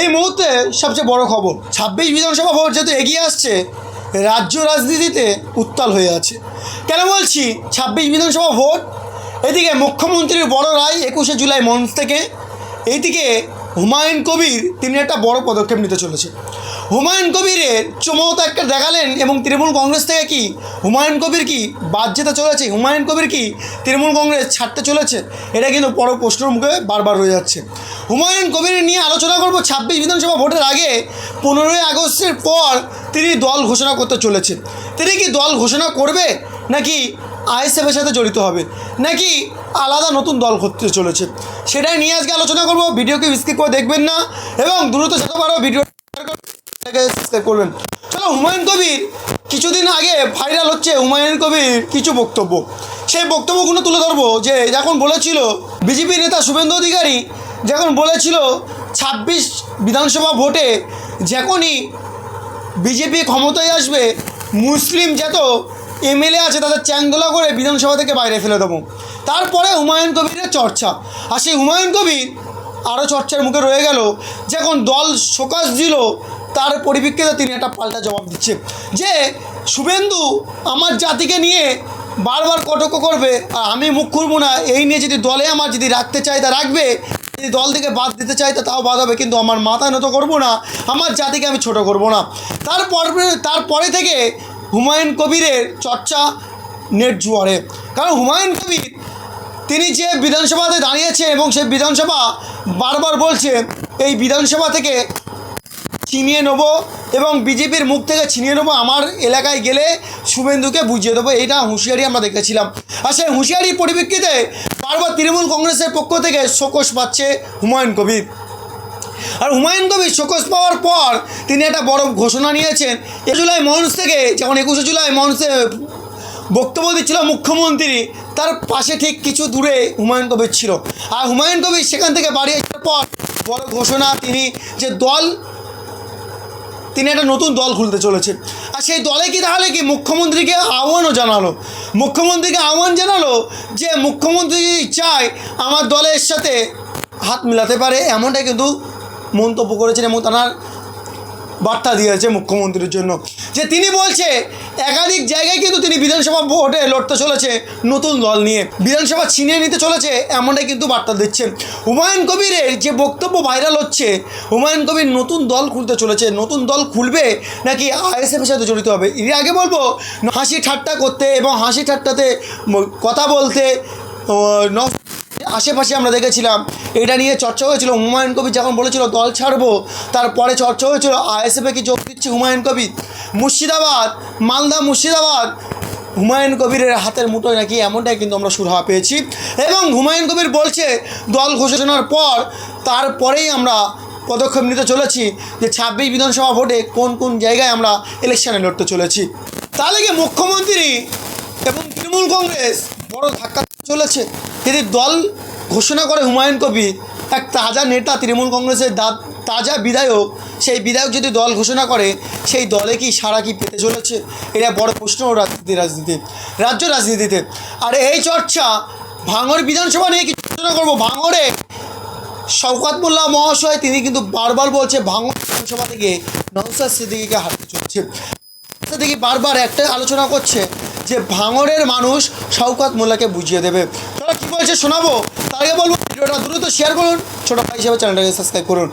এই মুহূর্তে সবচেয়ে বড় খবর, ছাব্বিশ বিধানসভা ভোট যেহেতু এগিয়ে আসছে, রাজ্য রাজনীতিতে উত্তাল হয়ে আছে। কেন বলছি ছাব্বিশ বিধানসভা ভোট? এদিকে মুখ্যমন্ত্রীর বড় রায় একুশে জুলাই মঞ্চ থেকে, এইদিকে হুমায়ুন কবির, তিনি একটা বড় পদক্ষেপ নিতে চলেছে। হুমায়ুন কবিরের চমকতা একটা দেখালেন এবং তৃণমূল কংগ্রেস থেকে কি, হুমায়ুন কবির কি বাদ যেতে চলেছে? হুমায়ুন কবির কি তৃণমূল কংগ্রেস ছাড়তে চলেছে? এটা কিন্তু বড় প্রশ্নের মুখে বারবার হয়ে যাচ্ছে। হুমায়ুন কবির নিয়ে আলোচনা করব ছাব্বিশ বিধানসভা ভোটের আগে। পনেরোই আগস্টের পর তিনি দল ঘোষণা করতে চলেছেন। তিনি কি দল ঘোষণা করবে? নাকি আইএসএফের সাথে জড়িত হবে। নাকি আলাদা নতুন দল করতে চলেছে? সেটাই নিয়ে আজকে আলোচনা করব। ভিডিওকে স্কিপ করে দেখবেন না। এবং দ্রুত যত পারো ভিডিও করবেন। চলো, হুমায়ুন কবির কিছুদিন আগে ভাইরাল হচ্ছে হুমায়ুন কবির কিছু বক্তব্য। সেই বক্তব্যগুলো তুলে ধরবো যে যখন বলেছিল বিজেপি নেতা শুভেন্দু অধিকারী, যখন বলেছিল ছাব্বিশ বিধানসভা ভোটে যখনই বিজেপি ক্ষমতায় আসবে, মুসলিম যত এমএলএ আছে, তাদের চ্যাংদোলা করে বিধানসভা থেকে বাইরে ফেলে দেবো। তারপরে হুমায়ুন কবিরের চর্চা। আর সেই হুমায়ুন কবির আরও চর্চার মুখে রয়ে গেল, যখন দল শোকাস দিল, তার পরিপ্রেক্ষিতে তিনি একটা পাল্টা জবাব দিচ্ছে। যে, শুভেন্দু, আমার জাতিকে নিয়ে বারবার কটক করবে, আর আমি মুখ খুলবো না, এই নিয়ে যদি দলে আমার যদি রাখতে চাই তা রাখবে। যদি দল থেকে বাদ দিতে চাই তা তাও বাদ হবে, কিন্তু আমার মাথা নত করব না, আমার জাতিকে আমি ছোট করব না। তারপর, তারপরে থেকে হুমায়ুন কবিরের চর্চা নেট জুয়ারে। কারণ হুমায়ুন কবির, তিনি যে বিধানসভাতে দাঁড়িয়েছে এবং সেই বিধানসভা বারবার বলছে, এই বিধানসভা থেকে ছিনিয়ে নেব এবং বিজেপির মুখ থেকে ছিনিয়ে নেব আমার এলাকায় গেলে শুভেন্দুকে বুঝিয়ে দেবো। এইটা হুঁশিয়ারি আমরা দেখেছিলাম। আর সেই হুঁশিয়ারির পরিপ্রেক্ষিতে বারবার তৃণমূল কংগ্রেসের পক্ষ থেকে শোকস পাচ্ছে হুমায়ুন কবির। আর হুমায়ুন কবির শোকস পাওয়ার পর তিনি একটা বড় ঘোষণা নিয়েছেন। এ জুলাই মঞ্চ থেকে, যেমন একুশে জুলাই মঞ্চে বক্তব্য দিচ্ছিল মুখ্যমন্ত্রী, তার পাশে ঠিক কিছু দূরে হুমায়ুন কবির ছিল। আর হুমায়ুন কবির সেখান থেকে বাড়ি আসার পর বড় ঘোষণা, তিনি যে দল, তিনি একটা নতুন দল খুলতে চলেছেন। আর সেই দলে কি তাহলে কি মুখ্যমন্ত্রীকে আহ্বানও জানালো? মুখ্যমন্ত্রীকে আহ্বান জানালো যে মুখ্যমন্ত্রী চায়, আমার দলের সাথে হাত মিলাতে পারে এমনটাই কিন্তু মন্তব্য করেছেন এবং তার বার্তা দিয়েছে মুখ্যমন্ত্রীর জন্য। যে তিনি বলছে, একাধিক জায়গায় কিন্তু তিনি বিধানসভা ভোটে লড়তে চলেছে নতুন দল নিয়ে। বিধানসভা ছিনিয়ে নিতে চলেছে এমনটাই কিন্তু বার্তা দিচ্ছেন হুমায়ুন কবিরের যে বক্তব্য ভাইরাল হচ্ছে, হুমায়ুন কবির নতুন দল খুলতে চলেছে, নতুন দল খুলবে নাকি আইএসএফের সাথে জড়িত হবে? এর আগে বলব, হাসি ঠাট্টা করতে এবং হাসি ঠাট্টাতে কথা বলতে ন- আশেপাশে আমরা দেখেছিলাম, এটা নিয়ে চর্চা হয়েছিল, হুমায়ুন কবির যখন বলেছিল, দল ছাড়বো তারপরে চর্চা হয়েছিল, আইএসএফে কি যোগ দিচ্ছে হুমায়ুন কবির? মুর্শিদাবাদ, মালদা, মুর্শিদাবাদ। হুমায়ুন কবিরের হাতের মুঠোয় নাকি এমনটাই কিন্তু আমরা সুরাহা পেয়েছি। এবং হুমায়ুন কবির বলছে, দল ঘোষণার পর তারপরেই আমরা পদক্ষেপ নিতে চলেছি যে ছাব্বিশ বিধানসভা ভোটে কোন কোন জায়গায় আমরা ইলেকশানে লড়তে চলেছি। তাহলে কি মুখ্যমন্ত্রী এবং তৃণমূল কংগ্রেস বড় ধাক্কা চলেছে। যদি দল ঘোষণা করে হুমায়ুন কবি এক তাজা নেতা তৃণমূল কংগ্রেসের দা, তাজা বিধায়ক, সেই বিধায়ক যদি দল ঘোষণা করে, সেই দলে কি সারা কি পেতে চলেছে? এটা বড় প্রশ্ন রাজনীতি রাজনীতি, রাজ্য রাজনীতিতে। আর এই চর্চা ভাঙর বিধানসভা নিয়ে কিছু আলোচনা করব। ভাঙরে শওকাত মোল্লা মহাশয়, তিনি কিন্তু বারবার বলছে ভাঙর বিধানসভা থেকে নওসাদ সিদ্দিকিকে হারতে চলছে। দেখি বারবার একটা আলোচনা করছে যে ভাঙড়ের মানুষ শওকাত মোল্লাকে বুঝিয়ে দেবে। তারা কী বলছে শোনাবো? আগে বলব, ভিডিওটা দ্রুত শেয়ার করুন। ছোটো ভাই হিসেবে চ্যানেলটাকে সাবস্ক্রাইব করুন।